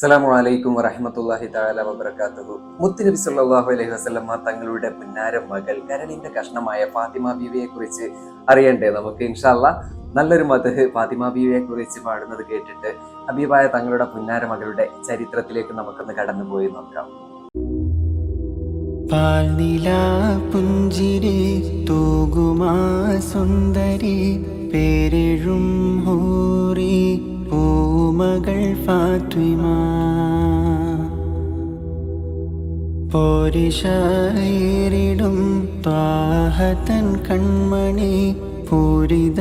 അസ്സലാമു അലൈക്കും വറഹ്മത്തുള്ളാഹി തആല വബറകാതുഹു മുത്തുനബി സല്ലാഹു അലൈഹി വസ്ലമ്മ തങ്ങളുടെ പുന്നാര മകൾ കരണിന്റെ കഷ്ണമായ ഫാത്തിമ ബീവിയെ കുറിച്ച് അറിയണ്ടേ നമുക്ക്? ഇൻഷാല്ല നല്ലൊരു മതഹ് ഫാത്തിമ ബീവിയെ കുറിച്ച് പാടുന്നത് കേട്ടിട്ട് ഹബീബായ തങ്ങളുടെ പുന്നാര മകളുടെ ചരിത്രത്തിലേക്ക് നമുക്കൊന്ന് കടന്നുപോയി നോക്കാം. പുഞ്ചിരി സുന്ദരി പേരെഴും പൂമകൾ ഫാത്വിമ പോരിഷയിടും ത്വാഹത്തൻ കൺമണി പൂരിതനൂറ്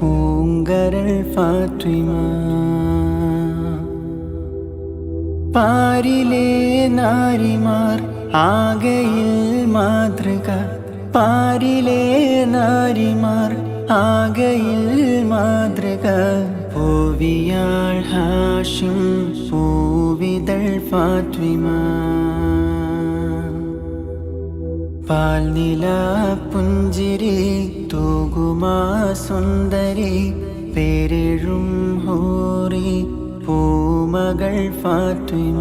പൂങ്കരൾ ഫാത്വിമ പാരിലെ നാരിമാർ ആകയിൽ മാതൃക പാരിലെ നാരിമാർ ആകയിൽ മാതൃക പൂവിയാൾ ഹാഷിം പൂവിതൾ ഫാത്വിമ. പാൽനില പുഞ്ചിരി തൂകുമാ സുന്ദരി പേരെഴും ഹോറി പൂമകൾ ഫാത്വിമ.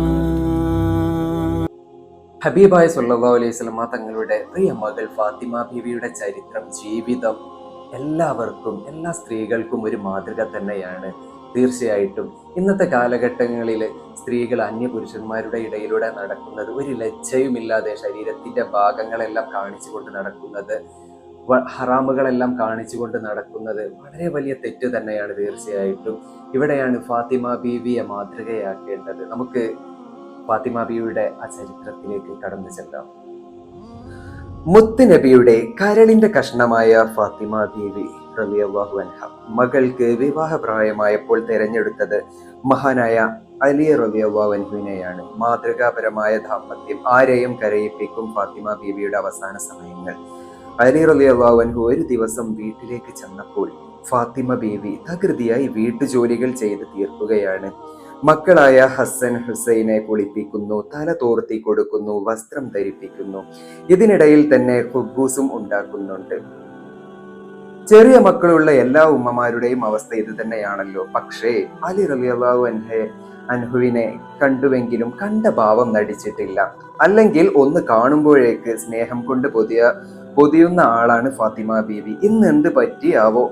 ഹബീബായ സല്ലല്ലാഹു അലൈഹി സ്വലമ തങ്ങളുടെ പ്രിയ മകൾ ഫാത്തിമ ബീവിയുടെ ചരിത്രം ജീവിതം എല്ലാവർക്കും എല്ലാ സ്ത്രീകൾക്കും ഒരു മാതൃക തന്നെയാണ് തീർച്ചയായിട്ടും. ഇന്നത്തെ കാലഘട്ടങ്ങളിൽ സ്ത്രീകൾ അന്യപുരുഷന്മാരുടെ ഇടയിലൂടെ നടക്കുന്നത് ഒരു ലജ്ജയുമില്ലാതെ ശരീരത്തിന്റെ ഭാഗങ്ങളെല്ലാം കാണിച്ചുകൊണ്ട് നടക്കുന്നത് ഹറാമുകളെല്ലാം കാണിച്ചുകൊണ്ട് നടക്കുന്നത് വളരെ വലിയ തെറ്റ് തന്നെയാണ് തീർച്ചയായിട്ടും. ഇവിടെയാണ് ഫാത്തിമ ബീവിയെ മാതൃകയാക്കേണ്ടത്. നമുക്ക് ഫാത്തിമ ബീവിയുടെ ആ ചരിത്രത്തിലേക്ക് കടന്നു ചെല്ലാം. മുത്തുനബിയുടെ കരളിന്റെ കഷ്ണമായ ഫാത്തിമ ദേവി റളിയല്ലാഹു അൻഹ മകൾക്ക് വിവാഹപ്രായമായപ്പോൾ തെരഞ്ഞെടുത്തത് മഹാനായ അലി റളിയല്ലാഹു അൻഹുവിനെയാണ്. മാതൃകാപരമായ ദാമ്പത്യം ആരെയും കരയിപ്പിക്കും ഫാത്തിമ ബീവിയുടെ അവസാന സമയങ്ങൾ. അലി അൻഹു ഒരു ദിവസം വീട്ടിലേക്ക് ചെന്നപ്പോൾ ഫാത്തിമ ബീവി തകൃതിയായി വീട്ടുജോലികൾ ചെയ്ത് തീർക്കുകയാണ്. മക്കളായ ഹസൻ ഹുസൈനെ കുളിപ്പിക്കുന്നു തല തോർത്തി കൊടുക്കുന്നു വസ്ത്രം ധരിപ്പിക്കുന്നു. ഇതിനിടയിൽ തന്നെ ഹുബൂസും ഉണ്ടാക്കുന്നുണ്ട്. ചെറിയ മക്കളുള്ള എല്ലാ ഉമ്മമാരുടെയും അവസ്ഥ ഇത് തന്നെയാണല്ലോ. പക്ഷേ അലി റളിയല്ലാഹു അൻഹെ അൻഹുവിനെ കണ്ടുവെങ്കിലും കണ്ട ഭാവം നടിച്ചിട്ടില്ല. അല്ലെങ്കിൽ ഒന്ന് കാണുമ്പോഴേക്ക് സ്നേഹം കൊണ്ട് പൊതിയ പൊതിയുന്ന ആളാണ് ഫാത്തിമ ബീവി. ഇന്ന് എന്ത് പറ്റിയാവോ?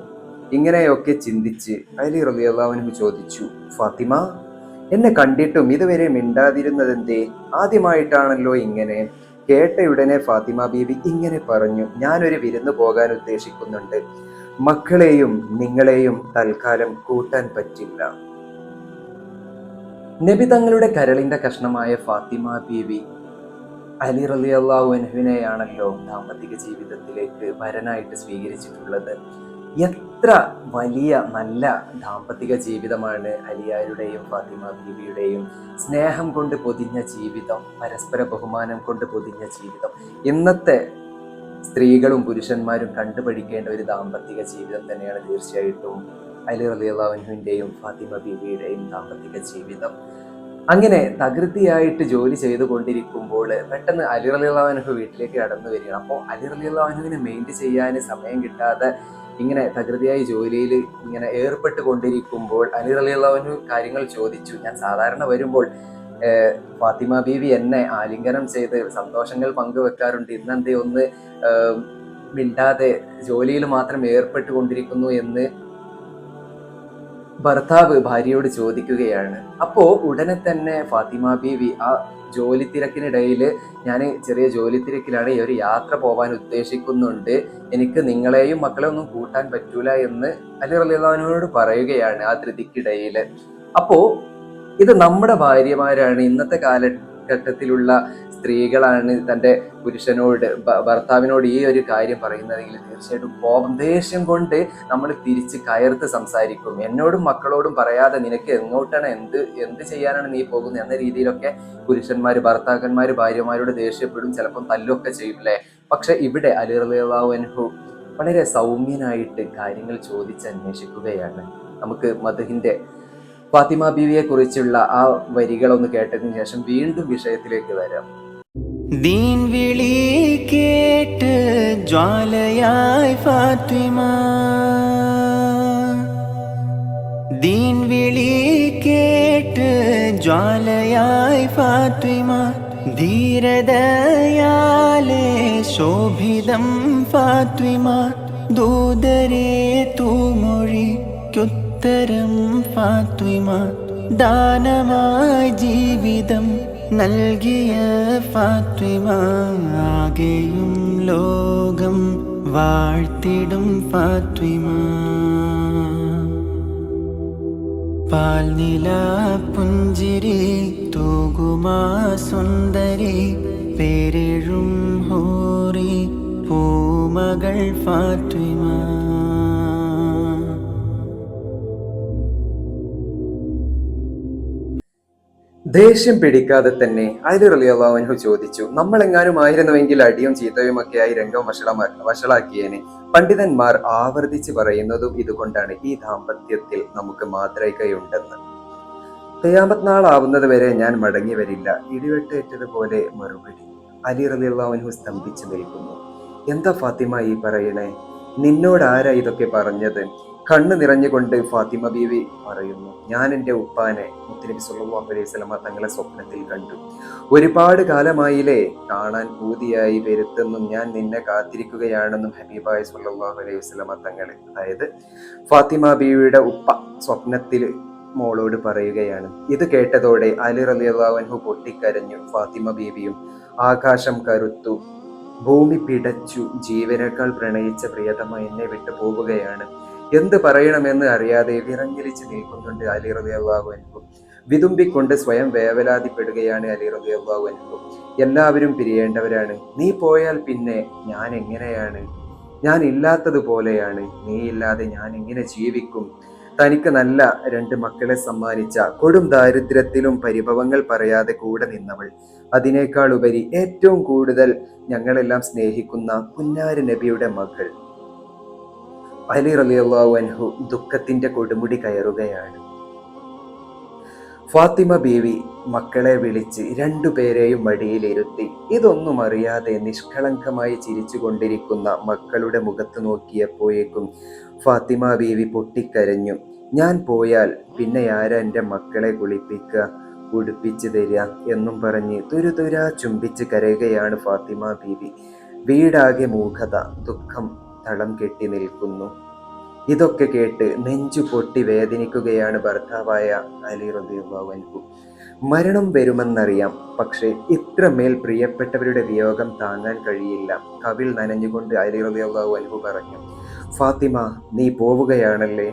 ഇങ്ങനെയൊക്കെ ചിന്തിച്ച് അലി റളിയല്ലാഹു ചോദിച്ചു ഫാത്തിമ എന്നെ കണ്ടിട്ടും ഇതുവരെ മിണ്ടാതിരുന്നതെന്തേ? ആദ്യമായിട്ടാണല്ലോ ഇങ്ങനെ. കേട്ടയുടനെ ഫാത്തിമ ബീവി ഇങ്ങനെ പറഞ്ഞു ഞാനൊരു വിരുന്ന് പോകാൻ ഉദ്ദേശിക്കുന്നുണ്ട്. മക്കളെയും നിങ്ങളെയും തൽക്കാലം കൂട്ടാൻ പറ്റില്ല. നബി തങ്ങളുടെ കരളിന്റെ കഷ്ണമായ ഫാത്തിമ ബീവി അലി റലി അള്ളാഹു അൻഹുവിനെയാണല്ലോ ദാമ്പത്തിക ജീവിതത്തിലേക്ക് വരനായിട്ട് സ്വീകരിച്ചിട്ടുള്ളത്. എത്ര വലിയ നല്ല ദാമ്പത്തിക ജീവിതമാണ് അലിയാരുടെയും ഫാത്തിമ ബീവിയുടെയും. സ്നേഹം കൊണ്ട് പൊതിഞ്ഞ ജീവിതം പരസ്പര ബഹുമാനം കൊണ്ട് പൊതിഞ്ഞ ജീവിതം. ഇന്നത്തെ സ്ത്രീകളും പുരുഷന്മാരും കണ്ടുപഠിക്കേണ്ട ഒരു ദാമ്പത്തിക ജീവിതം തന്നെയാണ് തീർച്ചയായിട്ടും അലി റലിയുള്ളവൻഹുവിന്റെയും ഫാത്തിമ ബീവിയുടെയും ദാമ്പത്തിക ജീവിതം. അങ്ങനെ തകൃതിയായിട്ട് ജോലി ചെയ്തുകൊണ്ടിരിക്കുമ്പോൾ പെട്ടെന്ന് അലി റലിയുള്ളവൻഹു വീട്ടിലേക്ക് കടന്നു വരികയാണ്. അപ്പോൾ അലി റലിയുള്ളവൻഹുവിനെ മെയിന്റ് ചെയ്യാൻ സമയം കിട്ടാതെ ഇങ്ങനെ തകൃതിയായി ജോലിയിൽ ഇങ്ങനെ ഏർപ്പെട്ട് കൊണ്ടിരിക്കുമ്പോൾ അലി റലിയുള്ളവനു കാര്യങ്ങൾ ചോദിച്ചു. ഞാൻ സാധാരണ വരുമ്പോൾ ഫാത്തിമ ബീവി എന്നെ ആലിംഗനം ചെയ്ത് സന്തോഷങ്ങൾ പങ്കുവെക്കാറുണ്ട്. ഇന്നെന്തേ ഒന്ന് മിണ്ടാതെ ജോലിയിൽ മാത്രം ഏർപ്പെട്ടുകൊണ്ടിരിക്കുന്നു എന്ന് ഭർത്താവ് ഭാര്യയോട് ചോദിക്കുകയാണ്. അപ്പോൾ ഉടനെ തന്നെ ഫാത്തിമ ബീവി ആ ജോലി തിരക്കിനിടയിൽ ഞാൻ ചെറിയ ജോലി തിരക്കിലാണ് ഒരു യാത്ര പോകാൻ ഉദ്ദേശിക്കുന്നുണ്ട്. എനിക്ക് നിങ്ങളെയും മക്കളെ ഒന്നും കൂട്ടാൻ പറ്റൂല എന്ന് അലി റലിയുള്ളവനോട് പറയുകയാണ് ആ ധൃതിക്കിടയിൽ അപ്പോൾ ഇത് നമ്മുടെ ഭാര്യമാരാണ്. ഇന്നത്തെ കാലഘട്ടത്തിലുള്ള സ്ത്രീകളാണ് തന്റെ പുരുഷനോട് ഭർത്താവിനോട് ഈ ഒരു കാര്യം പറയുന്നതെങ്കിൽ തീർച്ചയായിട്ടും കോപം കൊണ്ട് നമ്മൾ തിരിച്ച് കയർത്ത് സംസാരിക്കും. എന്നോടും മക്കളോടും പറയാതെ നിനക്ക് എങ്ങോട്ടാണ് എന്ത് എന്ത് ചെയ്യാനാണ് നീ പോകുന്നത് എന്ന രീതിയിലൊക്കെ പുരുഷന്മാർ ഭർത്താക്കന്മാർ ഭാര്യമാരോട് ദേഷ്യപ്പെടും ചിലപ്പം തല്ലൊക്കെ ചെയ്യും അല്ലേ? പക്ഷെ ഇവിടെ അലിറലാവൻഹു വളരെ സൗമ്യനായിട്ട് കാര്യങ്ങൾ ചോദിച്ച് അന്വേഷിക്കുകയാണ്. നമുക്ക് മധുഹിന്റെ ഫാത്തിമ ബീവിയെ കുറിച്ചുള്ള ആ വരികളൊന്ന് കേട്ടതിന് ശേഷം വീണ്ടും വിഷയത്തിലേക്ക് വരാം. ദീൻ വിളി കേട്ട് ജ്വാലയായി ഫാത്തിമ. ദീൻ വിളി കേട്ട് ജ്വാലയായി ഫാത്തിമ. ധീരതയാലേ ശോഭിതം ഫാത്തിമ. ദൂതരെ തൂമൊഴിക്കുത്തരം ഫാത്വിമ ദാനമായി ജീവിതം നൽകിയ ഫാത്വിമ ആകെയും ലോകം വാഴ്ത്തിടും ഫാത്വിമ പാൽനില പുഞ്ചിരി തൂകുമാ സുന്ദരി പേരെഴും ഹോറി പൂമകൾ ഫാത്തിമ. ദേഷ്യം പിടിക്കാതെ തന്നെ അലി റലിയാഹു ചോദിച്ചു നമ്മൾ എങ്ങാനും ആയിരുന്നുവെങ്കിൽ അടിയും ചീത്തയുമൊക്കെ ആയി രംഗം വഷളമാ വഷളാക്കിയേനെ. പണ്ഡിതന്മാർ ആവർത്തിച്ച് പറയുന്നതും ഇതുകൊണ്ടാണ് ഈ ദാമ്പത്യത്തിൽ നമുക്ക് മാതൃകയുണ്ടെന്ന്. ഖിയാമത്ത് നാളാവുന്നത് വരെ ഞാൻ മടങ്ങി വരില്ല. ഇടിവെട്ടേറ്റതുപോലെ മറുപടി അലി റലിയാഹു സ്തംഭിച്ചു നിൽക്കുന്നു. എന്താ ഫാത്തിമ ഈ പറയണേ? നിന്നോട് ആരാ ഇതൊക്കെ പറഞ്ഞത്? കണ്ണ് നിറഞ്ഞുകൊണ്ട് ഫാത്തിമ ബീവി പറയുന്നു ഞാൻ എന്റെ ഉപ്പാനെ മുത്തനബി സല്ലല്ലാഹു അലൈഹി വസല്ലമ തങ്ങളെ സ്വപ്നത്തിൽ കണ്ടു. ഒരുപാട് കാലമായില്ലേ കാണാൻ പൂതിയായി വരുത്തെന്നും ഞാൻ നിന്നെ കാത്തിരിക്കുകയാണെന്നും ഹബീബായ സല്ലല്ലാഹു അലൈഹി വസല്ലമ തങ്ങളെ അതായത് ഫാത്തിമ ബീവിയുടെ ഉപ്പ സ്വപ്നത്തിൽ മോളോട് പറയുകയാണ്. ഇത് കേട്ടതോടെ അലി റളിയല്ലാഹു അൻഹു പൊട്ടിക്കരഞ്ഞു. ഫാത്തിമ ബീവിയും ആകാശം കരുത്തു ഭൂമി പിടച്ചു. ജീവനേക്കാൾ പ്രണയിച്ച പ്രിയതമ എന്നെ വിട്ടു പോവുകയാണ് എന്ത് പറയണമെന്ന് അറിയാതെ വിറങ്ങലിച്ച് നിൽക്കുന്നുണ്ട് അലി റബിയാഹു അനുഭവം വിതുമ്പിക്കൊണ്ട് സ്വയം വേവലാതിപ്പെടുകയാണ് അലി റബിയാഹു അനുഭവം എല്ലാവരും പിരിയേണ്ടവരാണ്. നീ പോയാൽ പിന്നെ ഞാൻ എങ്ങനെയാണ്? ഞാൻ ഇല്ലാത്തതുപോലെയാണ് നീ ഇല്ലാതെ ഞാൻ എങ്ങനെ ജീവിക്കും? തനിക്ക് നല്ല രണ്ട് മക്കളെ സമ്മാനിച്ച കൊടും ദാരിദ്ര്യത്തിലും പരിഭവങ്ങൾ പറയാതെ കൂടെ നിന്നവൾ. അതിനേക്കാൾ ഉപരി ഏറ്റവും കൂടുതൽ ഞങ്ങളെല്ലാം സ്നേഹിക്കുന്ന പുന്നാരി നബിയുടെ മകൾ. അലി റളിയല്ലാഹു അൻഹു ദുഃഖത്തിന്റെ കൊടുമുടി കയറുകയാണ്. ഫാത്തിമ ബീവി മക്കളെ വിളിച്ച് രണ്ടുപേരെയും മടിയിലിരുത്തി ഇതൊന്നും അറിയാതെ നിഷ്കളങ്കമായി ചിരിച്ചുകൊണ്ടിരിക്കുന്ന മക്കളുടെ മുഖത്ത് നോക്കിയപ്പോഴേക്കും ഫാത്തിമ ബീവി പൊട്ടിക്കരഞ്ഞു. ഞാൻ പോയാൽ പിന്നെ ആരാ എന്റെ മക്കളെ കുളിപ്പിക്കുക ഉടുപ്പിച്ചു തരിക എന്നും പറഞ്ഞ് തുരുതുരാ ചുംബിച്ച് കരയുകയാണ് ഫാത്തിമ ബീവി. വീടാകെ മൂഖത ദുഃഖം തളം കെട്ടി നിൽക്കുന്നു. ഇതൊക്കെ കേട്ട് നെഞ്ചു പൊട്ടി വേദനിക്കുകയാണ് ഭർത്താവായ അലി മരണം വരുമെന്നറിയാം പക്ഷേ ഇത്രമേൽ പ്രിയപ്പെട്ടവരുടെ വിയോഗം താങ്ങാൻ കഴിയില്ല. കവിൾ നനഞ്ഞുകൊണ്ട് അലി റബിയുള്ളാഹു പറഞ്ഞു ഫാത്തിമ നീ പോവുകയാണല്ലേ?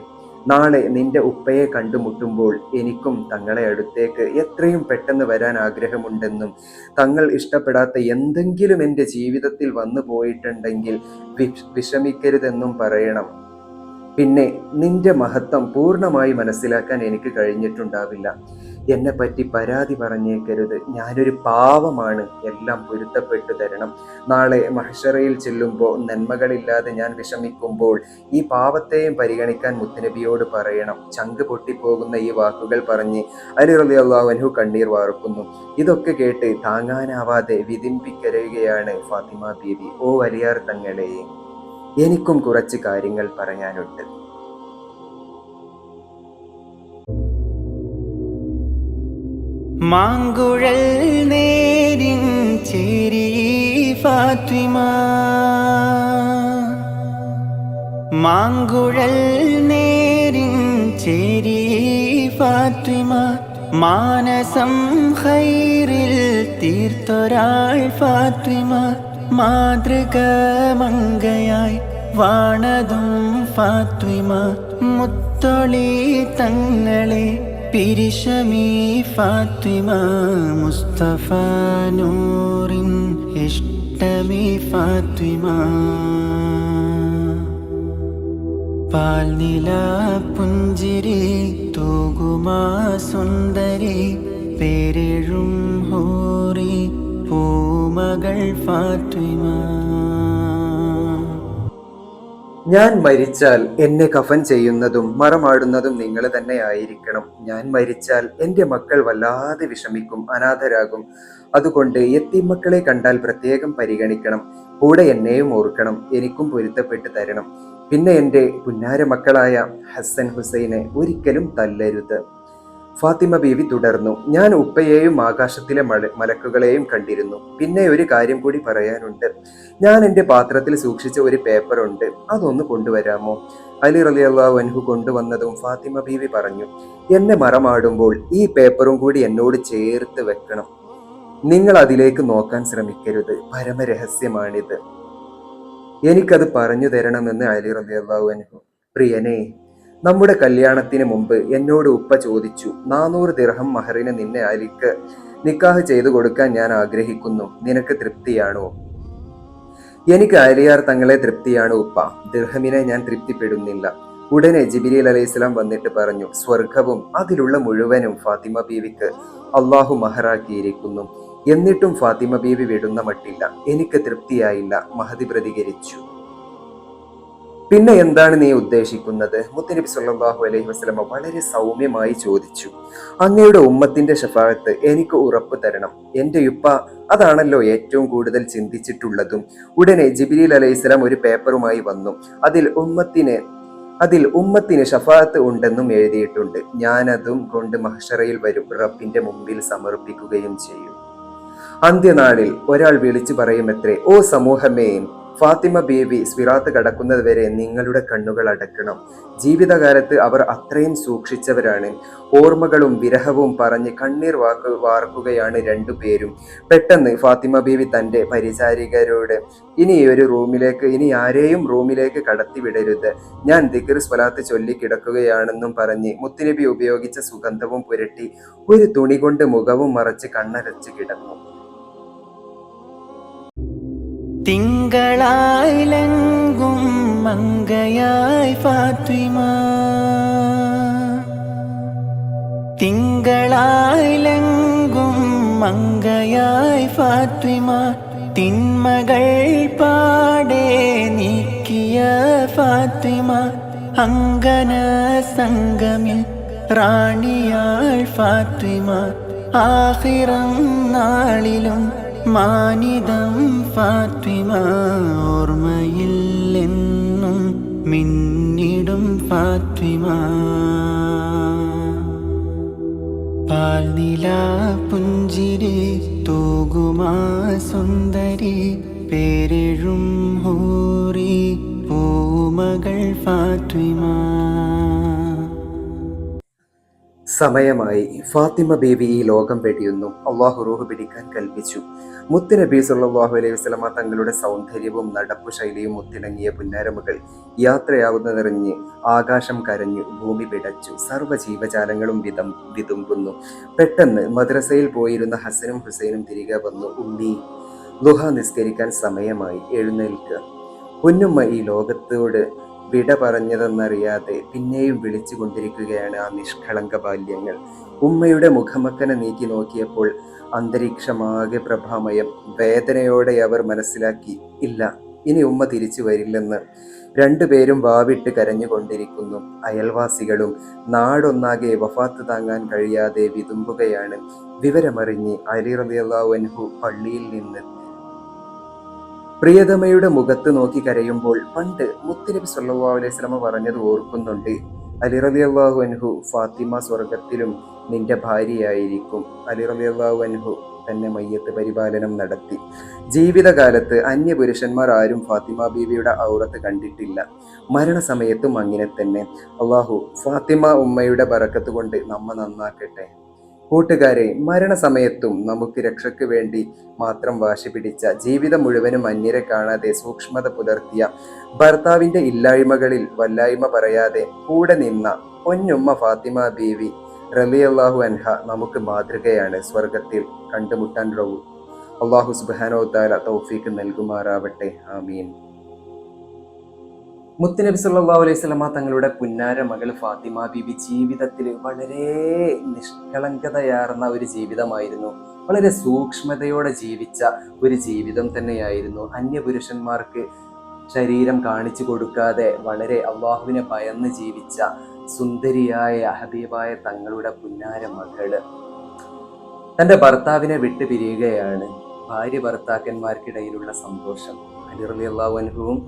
നാളെ നിന്റെ ഉപ്പയെ കണ്ടുമുട്ടുമ്പോൾ എനിക്കും തങ്ങളെ അടുത്തേക്ക് എത്രയും പെട്ടെന്ന് വരാൻ ആഗ്രഹമുണ്ടെന്നും തങ്ങൾ ഇഷ്ടപ്പെടാത്ത എന്തെങ്കിലും എന്റെ ജീവിതത്തിൽ വന്നു പോയിട്ടുണ്ടെങ്കിൽ വിഷ- വിഷമിക്കരുതെന്നും പറയണം. പിന്നെ നിന്റെ മഹത്വം പൂർണമായി മനസ്സിലാക്കാൻ എനിക്ക് കഴിഞ്ഞിട്ടുണ്ടാവില്ല. എന്നെ പറ്റി പരാതി പറഞ്ഞേക്കരുത്. ഞാനൊരു പാവമാണ്. എല്ലാം പൊരുത്തപ്പെട്ടു തരണം. നാളെ മഹഷറയിൽ ചെല്ലുമ്പോൾ നന്മകളില്ലാതെ ഞാൻ വിഷമിക്കുമ്പോൾ ഈ പാവത്തെയും പരിഗണിക്കാൻ മുത്തനബിയോട് പറയണം. ചങ്ക് പൊട്ടിപ്പോകുന്ന ഈ വാക്കുകൾ പറഞ്ഞ് അലി റലി അള്ളാഹുനഹു കണ്ണീർ വാർക്കുന്നു. ഇതൊക്കെ കേട്ട് താങ്ങാനാവാതെ വിതിമ്പിക്കരയുകയാണ് ഫാത്തിമ ബീവി. ഓ വലിയാർ തങ്ങളെ എനിക്കും കുറച്ച് കാര്യങ്ങൾ പറയാനുണ്ട്. മാങ്കുഴൽ നേരിൻ ചേരി ഫാത്തിമ. മാങ്കുഴൽ നേരിൻ ചേരി ഫാത്തിമ. മാനസം ഹൈറിൽ തീർത്തൊരാൾ ഫാത്തിമ. മാതൃക മങ്കയായി വാണതും ഫാത്തിമ. മുത്തൊളി തങ്ങളെ പിരിശമീ ഫാത്തിമ മുസ്തഫ നൂറിൻ ഇഷ്ടമീ ഫാത്തിമ. പാൽനില പുഞ്ചിരി തൂകുമാ സുന്ദരി പേരെഴും ഹോറി പൂമകൾ ഫാത്തിമ. ഞാൻ മരിച്ചാൽ എന്നെ കഫൻ ചെയ്യുന്നതും മറമാടുന്നതും നിങ്ങൾ തന്നെ ആയിരിക്കണം ഞാൻ മരിച്ചാൽ എന്റെ മക്കൾ വല്ലാതെ വിഷമിക്കും അനാഥരാകും. അതുകൊണ്ട് എത്തിമക്കളെ കണ്ടാൽ പ്രത്യേകം പരിഗണിക്കണം. കൂടെ എന്നെയും ഓർക്കണം എനിക്കും പൊരുത്തപ്പെട്ട് തരണം. പിന്നെ എന്റെ പുന്നാര മക്കളായ ഹസൻ ഹുസൈനെ ഒരിക്കലും തല്ലരുത്. ഫാത്തിമ ബീവി തുടർന്നു. ഞാൻ ഉപ്പയെയും ആകാശത്തിലെ മഴ മലക്കുകളെയും കണ്ടിരുന്നു. പിന്നെ ഒരു കാര്യം കൂടി പറയാനുണ്ട്. ഞാൻ എന്റെ പാത്രത്തിൽ സൂക്ഷിച്ച ഒരു പേപ്പർ ഉണ്ട്. അതൊന്ന് കൊണ്ടുവരാമോ? അലി റലി അള്ളാഹു അൻഹു കൊണ്ടുവന്നതും ഫാത്തിമ ബീവി പറഞ്ഞു എന്നെ മറമാടുമ്പോൾ ഈ പേപ്പറും കൂടി എന്നോട് ചേർത്ത് വെക്കണം. നിങ്ങൾ അതിലേക്ക് നോക്കാൻ ശ്രമിക്കരുത്. പരമരഹസ്യമാണിത്. എനിക്കത് പറഞ്ഞു തരണമെന്ന് അലി റലി അള്ളാഹു അൻഹു. പ്രിയനെ നമ്മുടെ കല്യാണത്തിന് മുമ്പ് എന്നോട് ഉപ്പ ചോദിച്ചു നാനൂറ് ദിർഹം മഹറിന് നിന്നെ അലിക്ക് നിക്കാഹ് ചെയ്തു കൊടുക്കാൻ ഞാൻ ആഗ്രഹിക്കുന്നു. നിനക്ക് തൃപ്തിയാണോ? എനിക്ക് അരിയാർ തങ്ങളെ തൃപ്തിയാണ് ഉപ്പ. ദിർഹമിനെ ഞാൻ തൃപ്തിപ്പെടുന്നില്ല. ഉടനെ ജിബിരിൽ അലൈഹി ഇസ്ലാം വന്നിട്ട് പറഞ്ഞു സ്വർഗവും അതിലുള്ള മുഴുവനും ഫാത്തിമ ബീവിക്ക് അള്ളാഹു മഹറാക്കിയിരിക്കുന്നു. എന്നിട്ടും ഫാത്തിമ ബീവി വിടുന്ന മട്ടില്ല. എനിക്ക് തൃപ്തിയായില്ല. മഹതി പ്രതികരിച്ചു. പിന്നെ എന്താണ് നീ ഉദ്ദേശിക്കുന്നത്? മുത്തനബി സല്ലല്ലാഹു അലൈഹി വസ്ലമ വളരെ സൗമ്യമായി ചോദിച്ചു. അങ്ങയുടെ ഉമ്മത്തിന്റെ ഷഫായത്ത് എനിക്ക് ഉറപ്പ് തരണം. എന്റെ ഉപ്പ അതാണല്ലോ ഏറ്റവും കൂടുതൽ ചിന്തിച്ചിട്ടുള്ളതും. ഉടനെ ജിബിരിൽ അലൈഹിസ്ലാം ഒരു പേപ്പറുമായി വന്നു. അതിൽ ഉമ്മത്തിന് അതിൽ ഉമ്മത്തിന് ഷഫാത്ത് ഉണ്ടെന്നും എഴുതിയിട്ടുണ്ട്. ഞാനതും കൊണ്ട് മഹഷറയിൽ വരും. റബ്ബിന്റെ മുമ്പിൽ സമർപ്പിക്കുകയും ചെയ്യും. അന്ത്യനാളിൽ ഒരാൾ വിളിച്ചു പറയുമത്രേ ഓ സമൂഹമേ ഫാത്തിമ ബേബി സ്വിറാത്ത് കടക്കുന്നത് വരെ നിങ്ങളുടെ കണ്ണുകൾ അടക്കണം ജീവിതകാലത്ത് അവർ അത്രയും സൂക്ഷിച്ചവരാണ്. ഓർമ്മകളും വിരഹവും പറഞ്ഞ് കണ്ണീർ വാക്ക് വാർക്കുകയാണ് രണ്ടുപേരും പെട്ടെന്ന് ഫാത്തിമ ബേബി തന്റെ പരിചാരികരോട് ഇനി ഒരു റൂമിലേക്ക് ഇനി ആരെയും റൂമിലേക്ക് കടത്തിവിടരുത്. ഞാൻ ദിഗർ സ്വലാത്ത് ചൊല്ലി കിടക്കുകയാണെന്നും പറഞ്ഞ് മുത്തുനബി ഉപയോഗിച്ച സുഗന്ധവും പുരട്ടി ഒരു തുണി കൊണ്ട് മുഖവും മറച്ച് കണ്ണരച്ച് കിടന്നു. തിങ്കളായിലെങ്കും മങ്കയായി ഫാത്തിമ. തിങ്കളായിലെങ്കും മങ്കയായി ഫാത്തിമ. തിന്മകൾ പാടെ നീക്കിയ ഫാത്തിമ. അങ്കന സംഗമിൽ റാണിയാൾ ഫാത്തിമ. ആഹിറം നാളിലും മാനിതം ഫാത്തിമ ഓർമ്മയിൽ എന്നും മിന്നിടും ഫാത്തിമ. പാൽനില പുഞ്ചിരി തൂകുമാ സുന്ദരി പേരെഴും ഹൂറി പൂമകൾ ഫാത്തിമ. സമയമായി ഫാത്തിമ ബേബി ഈ ലോകം വെടിയുന്നു. അള്ളാഹു റൂഹ് പിടിക്കാൻ കൽപ്പിച്ചു. മുത്തുനബി സുല്ലാഹു അലൈഹി വസ്ലമ തങ്ങളുടെ സൗന്ദര്യവും നടപ്പു ശൈലിയും മുത്തിണങ്ങിയ പുന്നാരമകൾ യാത്രയാവുന്നതെറിഞ്ഞ് ആകാശം കരഞ്ഞു ഭൂമി പിടച്ചു സർവ ജീവജാലങ്ങളും വിതം വിതുമ്പുന്നു. പെട്ടെന്ന് മദ്രസയിൽ പോയിരുന്ന ഹസനും ഹുസൈനും തിരികെ വന്നു. ഉമ്മി ദുഹ നിസ്കരിക്കാൻ സമയമായി. എഴുന്നേൽക്കുക പൊന്നുമ്മ ഈ ലോകത്തോട് വിട പറഞ്ഞതെന്നറിയാതെ പിന്നെയും വിളിച്ചു കൊണ്ടിരിക്കുകയാണ് ആ നിഷ്കളങ്ക ബാല്യങ്ങൾ. ഉമ്മയുടെ മുഖമക്കനെ നീക്കി നോക്കിയപ്പോൾ അന്തരീക്ഷമാകെ പ്രഭാമയം. വേദനയോടെ അവർ മനസ്സിലാക്കി ഇല്ല ഇനി ഉമ്മ തിരിച്ചു വരില്ലെന്ന്. രണ്ടുപേരും വാവിട്ട് കരഞ്ഞുകൊണ്ടിരിക്കുന്നു. അയൽവാസികളും നാടൊന്നാകെ വഫാത്ത് താങ്ങാൻ കഴിയാതെ വിതുമ്പുകയാണ്. വിവരമറിഞ്ഞ് അലി റളിയല്ലാഹു അൻഹു പള്ളിയിൽ നിന്ന് പ്രിയതമയുടെ മുഖത്ത് നോക്കി കരയുമ്പോൾ പണ്ട് മുത്തുനബി സല്ലല്ലാഹു അലൈഹി വസല്ലമ പറഞ്ഞത് ഓർക്കുന്നുണ്ട്. അലി റബി അള്ളാഹു അൻഹു ഫാത്തിമ സ്വർഗത്തിലും നിന്റെ ഭാര്യയായിരിക്കും. അലി റബി അള്ളാഹു അൻഹു തന്നെ മയ്യത്ത് പരിപാലനം നടത്തി. ജീവിതകാലത്ത് അന്യപുരുഷന്മാർ ആരും ഫാത്തിമ ബീവിയുടെ ഔറത്ത് കണ്ടിട്ടില്ല. മരണസമയത്തും അങ്ങനെ തന്നെ. അള്ളാഹു ഫാത്തിമ ഉമ്മയുടെ ബറക്കത്ത് കൊണ്ട് നമ്മ നന്നാക്കട്ടെ. കൂട്ടുകാരെ മരണസമയത്തും നമുക്ക് രക്ഷയ്ക്ക് വേണ്ടി മാത്രം വാശി പിടിച്ച ജീവിതം മുഴുവനും അന്യരെ കാണാതെ സൂക്ഷ്മത പുലർത്തിയ ഭർത്താവിന്റെ ഇല്ലായ്മകളിൽ വല്ലായ്മ പറയാതെ കൂടെ നിന്ന പൊന്നുമ്മ ഫാത്തിമ ബീവി റലിയല്ലാഹു അൻഹ നമുക്ക് മാതൃകയാണ് സ്വർഗത്തിൽ കണ്ടുമുട്ടാൻ റവു അള്ളാഹു സുബാനോ താല തൗഫീക്ക് നൽകുമാറാവട്ടെ. ആമീൻ. മുത്തുനബി സല്ലല്ലാഹു അലൈഹി സ്വലമ തങ്ങളുടെ പുന്നാര മകൾ ഫാത്തിമ ബിബി ജീവിതത്തിൽ വളരെ നിഷ്കളങ്കതയാർന്ന ഒരു ജീവിതമായിരുന്നു. വളരെ സൂക്ഷ്മതയോടെ ജീവിച്ച ഒരു ജീവിതം തന്നെയായിരുന്നു. അന്യപുരുഷന്മാർക്ക് ശരീരം കാണിച്ചു കൊടുക്കാതെ വളരെ അള്ളാഹുവിനെ ഭയന്ന് ജീവിച്ച സുന്ദരിയായ ഹബീബായ തങ്ങളുടെ പുന്നാര മകൾ തന്റെ ഭർത്താവിനെ വിട്ടു പിരിയുകയാണ് ഭാര്യ ഭർത്താക്കന്മാർക്കിടയിലുള്ള സന്തോഷം. അലി അള്ളാഹു അനുഭവവും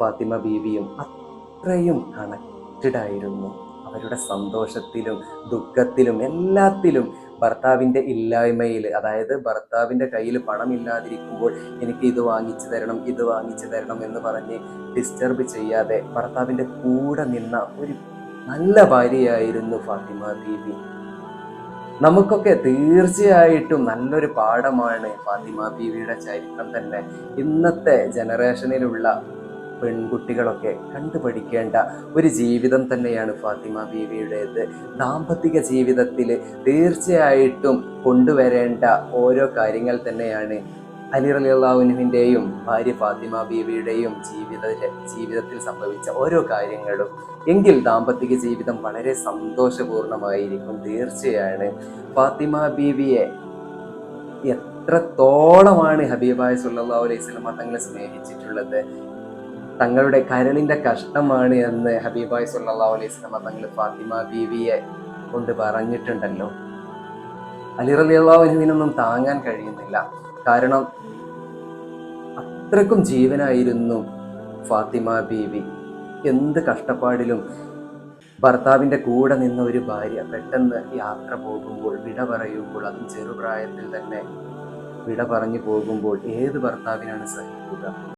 ഫാത്തിമ ബീവിയും അത്രയും കണക്റ്റഡ് ആയിരുന്നു. അവരുടെ സന്തോഷത്തിലും ദുഃഖത്തിലും എല്ലാത്തിലും ഭർത്താവിന്റെ ഇല്ലായ്മയിൽ അതായത് ഭർത്താവിന്റെ കയ്യിൽ പണമില്ലാതിരിക്കുമ്പോൾ എനിക്ക് ഇത് വാങ്ങിച്ചു തരണം ഇത് വാങ്ങിച്ചു തരണം എന്ന് പറഞ്ഞ് ഡിസ്റ്റർബ് ചെയ്യാതെ ഭർത്താവിന്റെ കൂടെ നിന്ന ഒരു നല്ല ഭാര്യയായിരുന്നു ഫാത്തിമ ബീവി. നമുക്കൊക്കെ തീർച്ചയായിട്ടും നല്ലൊരു പാഠമാണ് ഫാത്തിമ ബീവിയുടെ ചരിത്രം തന്നെ. ഇന്നത്തെ ജനറേഷനിലുള്ള പെൺകുട്ടികളൊക്കെ കണ്ടുപഠിക്കേണ്ട ഒരു ജീവിതം തന്നെയാണ് ഫാത്തിമ ബീവിയുടേത്. ദാമ്പത്തിക ജീവിതത്തിൽ തീർച്ചയായിട്ടും കൊണ്ടുവരേണ്ട ഓരോ കാര്യങ്ങൾ തന്നെയാണ് അലി റലിയുള്ളാഹുവിന്റെയും ഭാര്യ ഫാത്തിമ ബീവിയുടെയും ജീവിത ജീവിതത്തിൽ സംഭവിച്ച ഓരോ കാര്യങ്ങളും. എങ്കിൽ ദാമ്പത്തിക ജീവിതം വളരെ സന്തോഷപൂർണമായിരിക്കും. തീർച്ചയാണ്. ഫാത്തിമ ബീവിയെ എത്രത്തോളമാണ് ഹബീബായ സുല്ലാ അലൈഹി സ്വലമ തങ്ങളെ സ്നേഹിച്ചിട്ടുള്ളത്? തങ്ങളുടെ കരളിന്റെ കഷ്ടമാണ് എന്ന് ഹബീബായ് സുല്ലാ അലൈഹി വസല്ലമ തങ്ങൾ ഫാത്തിമ ബീവിയെ കൊണ്ട് പറഞ്ഞിട്ടുണ്ടല്ലോ. അലി റളിയല്ലാഹുവിനൊന്നും താങ്ങാൻ കഴിയുന്നില്ല. കാരണം അത്രക്കും ജീവനായിരുന്നു ഫാത്തിമ ബീവി. എന്ത് കഷ്ടപ്പാടിലും ഭർത്താവിന്റെ കൂടെ നിന്ന ഒരു ഭാര്യ പെട്ടെന്ന് യാത്ര പോകുമ്പോൾ വിട പറയുമ്പോൾ അതും ചെറുപ്രായത്തിൽ തന്നെ വിട പറഞ്ഞു പോകുമ്പോൾ ഏത് ഭർത്താവിനാണ് സഹിക്കുക?